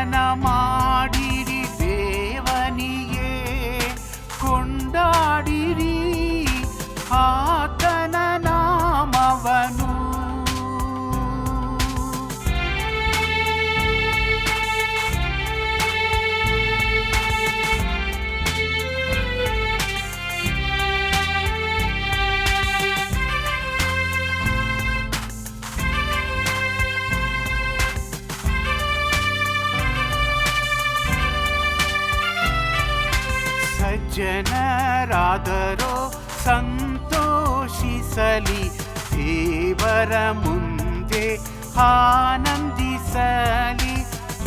ಗಾಯನ ಸಜ್ಜನರಾದರೋ ಸಂತೋಷಿಸಲಿ ದೇವರ ಮುಂದೆ ಆನಂದಿಸಲಿ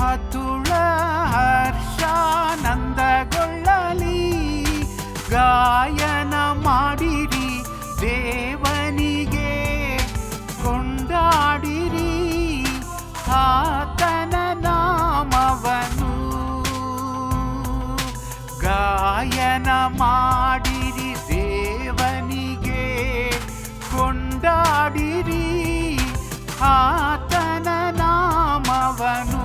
ಹತುಳ ಹರ್ಷಾನಂದಗೊಳ್ಳಲಿ ಗಾಯನ ಮಾಡಿರಿ ದೇವನಿಗೆ ಕೊಂಡಾಡಿರಿ ಆತನ ನಾಮವನು.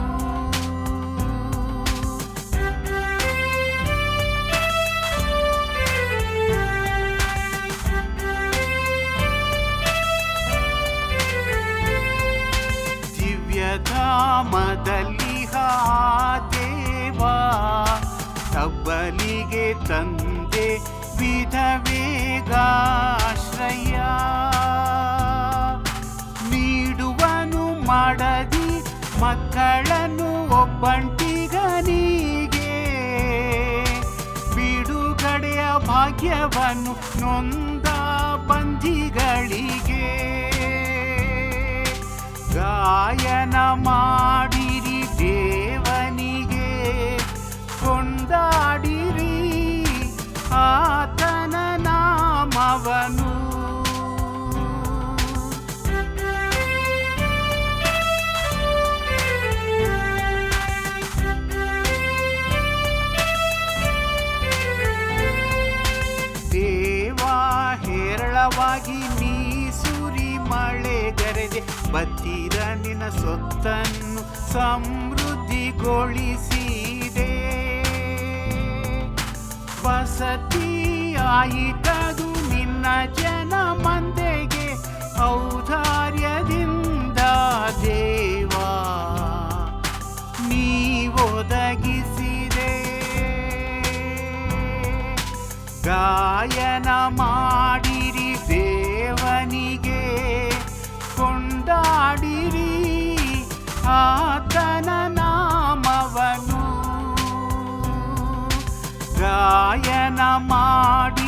ದಿವ್ಯಧಾಮದಲ್ಲಿ ಹಾ ದೇವ ತಬ್ಬಲಿಗೆ ತಂದೆ ವಿಧವೇಗಾಶ್ರಯ ನೀಡುವನು ಮಾಡದಿ ಮಕ್ಕಳನ್ನು ಒಬ್ಬಂಟಿಗನಿಗೆ ಬಿಡುಗಡೆಯ ಭಾಗ್ಯವನ್ನು ನೊಂದ ಬಂಧಿಗಳಿಗೆ. ಗಾಯನ ಮಾಡಿರಿ ದೇವನಿಗೆ ಕೊಂಡಾಡಿರಿ ಆತನ ನಾಮವನು. ಹೇರಳವಾಗಿ ಮಳೆ ಮಳೆಗರೆದೆ ಬತ್ತಿರ ನಿನ್ನ ಸೊತ್ತನ್ನು ಸಮೃದ್ಧಿಗೊಳಿಸಿದೆ ವಸತಿ ಆಯಿತದು ನಿನ್ನ ಜನ ಮಂದೆಗೆ ಔದಾರ್ಯದಿಂದ ದೇವಾ. ನೀವೊದಗಿಸಿದೆ. ಗಾಯನ ಮಾಡಿರಿ ದೇವನಿಗೆ ಕೊಂಡಾಡಿರಿ ಆತನ ಗಾಯನ